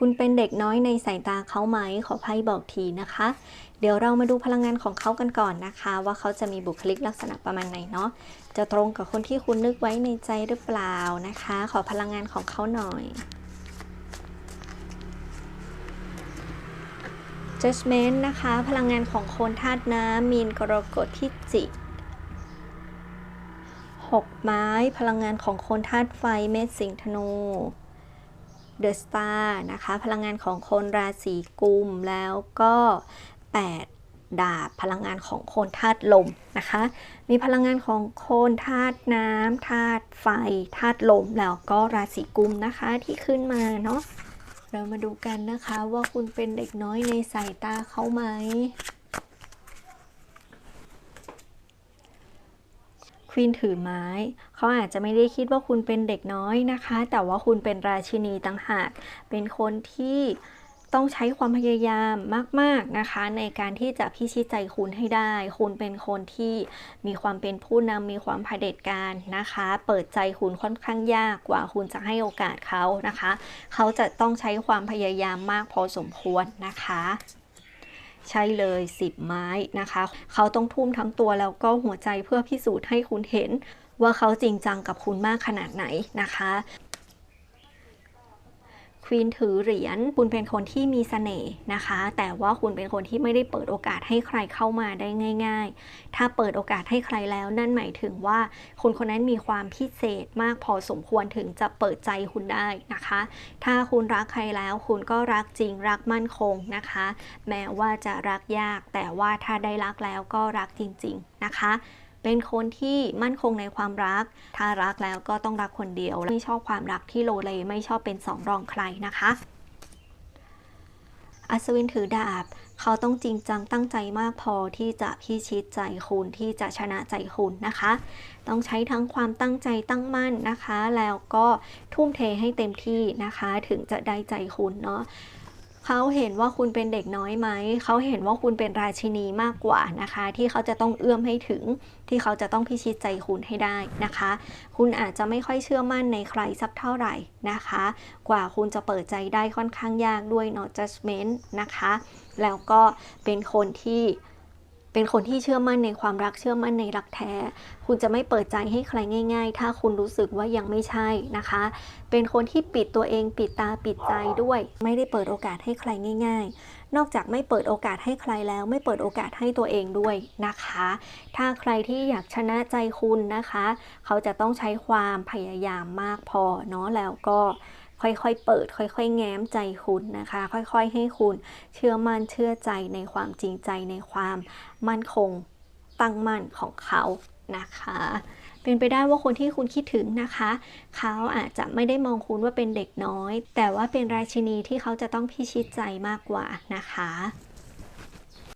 คุณเป็นเด็กน้อยในสายตาเขาไหม ขอไพ่บอกทีนะคะ เดี๋ยวเรามาดูพลังงานของเขากันก่อนนะคะ ว่าเขาจะมีบุคลิกลักษณะประมาณไหนเนาะ จะตรงกับคนที่คุณนึกไว้ในใจหรือเปล่านะคะ ขอพลังงานของเขาหน่อย judgment นะคะ พลังงานของคนธาตุน้ำมีนกรกฎพิจิกหกไม้ พลังงานของคนธาตุไฟเมษสิงธนู เดอะสตาร์นะคะ พลังงานของคนราศีกุม แล้วก็ 8 ดาบ พลังงานของคนธาตุลมนะคะ มีพลังงานของคนธาตุน้ำธาตุไฟธาตุลม แล้วก็ราศีกุมนะคะที่ขึ้นมาเนาะ เรามาดูกันนะคะว่าคุณเป็นเด็กน้อยในสายตาเขาไหม วีนถือไม้ เขาอาจจะไม่ได้คิดว่าคุณเป็นเด็กน้อยนะคะ แต่ว่าคุณเป็นราชินีต่างหาก เป็นคนที่ต้องใช้ความพยายามมาก ๆ นะคะ ในการที่จะพิชิตใจคุณให้ได้ คุณเป็นคนที่มีความเป็นผู้นำมีความเผด็จการนะคะ เปิดใจคุณค่อนข้างยากกว่าคุณจะให้โอกาสเขานะคะ เขาจะต้องใช้ความพยายามมากพอสมควรนะคะ ใช่เลย 10 ไม้นะคะ เขาต้องทุ่มทั้งตัวแล้วก็หัวใจเพื่อพิสูจน์ให้คุณเห็นว่าเขาจริงจังกับคุณมากขนาดไหนนะคะ ควีนถือเหรียญคุณเป็นคนที่มีเสน่ห์นะคะ แต่ว่าคุณเป็นคนที่ไม่ได้เปิดโอกาสให้ใครเข้ามาได้ง่าย ๆ ถ้าเปิดโอกาสให้ใครแล้วนั่นหมายถึงว่าคนคนนั้นมีความพิเศษมากพอสมควรถึงจะเปิดใจคุณได้นะคะ ถ้าคุณรักใครแล้วคุณก็รักจริงรักมั่นคงนะคะ แม้ว่าจะรักยาก แต่ว่าถ้าได้รักแล้วก็รักจริง ๆ นะคะ เป็นคนที่มั่นคงในความรัก ถ้ารักแล้วก็ต้องรักคนเดียว ไม่ชอบความรักที่โลเลไม่ชอบเป็นสองรองใครนะคะอัศวินถือดาบ เขาต้องจริงจังตั้งใจมากพอที่จะพิชิตใจคุณที่จะชนะใจคุณนะคะ ต้องใช้ทั้งความตั้งใจตั้งมั่นนะคะ แล้วก็ทุ่มเทให้เต็มที่นะคะ ถึงจะได้ใจคุณเนาะ เขาเห็นว่าคุณเป็นเด็กน้อยไหม เขาเห็นว่าคุณเป็นราชินีมากกว่านะคะ ที่เขาจะต้องเอื้อมให้ถึง ที่เขาจะต้องพิชิตใจคุณให้ได้นะคะ คุณอาจจะไม่ค่อยเชื่อมั่นในใครสักเท่าไหร่นะคะ กว่าคุณจะเปิดใจได้ค่อนข้างยากด้วย not judgment นะคะ แล้วก็เป็นคนที่ เป็นคนที่เชื่อมั่นในความรักเชื่อมั่นในรักแท้ คุณจะไม่เปิดใจให้ใครง่าย ๆ ถ้าคุณรู้สึกว่ายังไม่ใช่นะคะ เป็นคนที่ปิดตัวเองปิดตาปิดใจด้วย ไม่ได้เปิดโอกาสให้ใครง่าย ๆ นอกจากไม่เปิดโอกาสให้ใครแล้ว ไม่เปิดโอกาสให้ตัวเองด้วยนะคะ ถ้าใครที่อยากชนะใจคุณนะคะ เขาจะต้องใช้ความพยายามมากพอเนาะแล้วก็ ค่อยๆ เปิด ค่อย ๆ แง้มใจคุณนะคะ ค่อยๆ ให้คุณเชื่อมั่นเชื่อใจในความจริงใจในความมั่นคงตั้งมั่นของเขานะคะ เป็นไปได้ว่าคนที่คุณคิดถึงนะคะ เขาอาจจะไม่ได้มองคุณว่าเป็นเด็กน้อย แต่ว่าเป็นราชินีที่เขาจะต้องพิชิตใจมากกว่านะคะ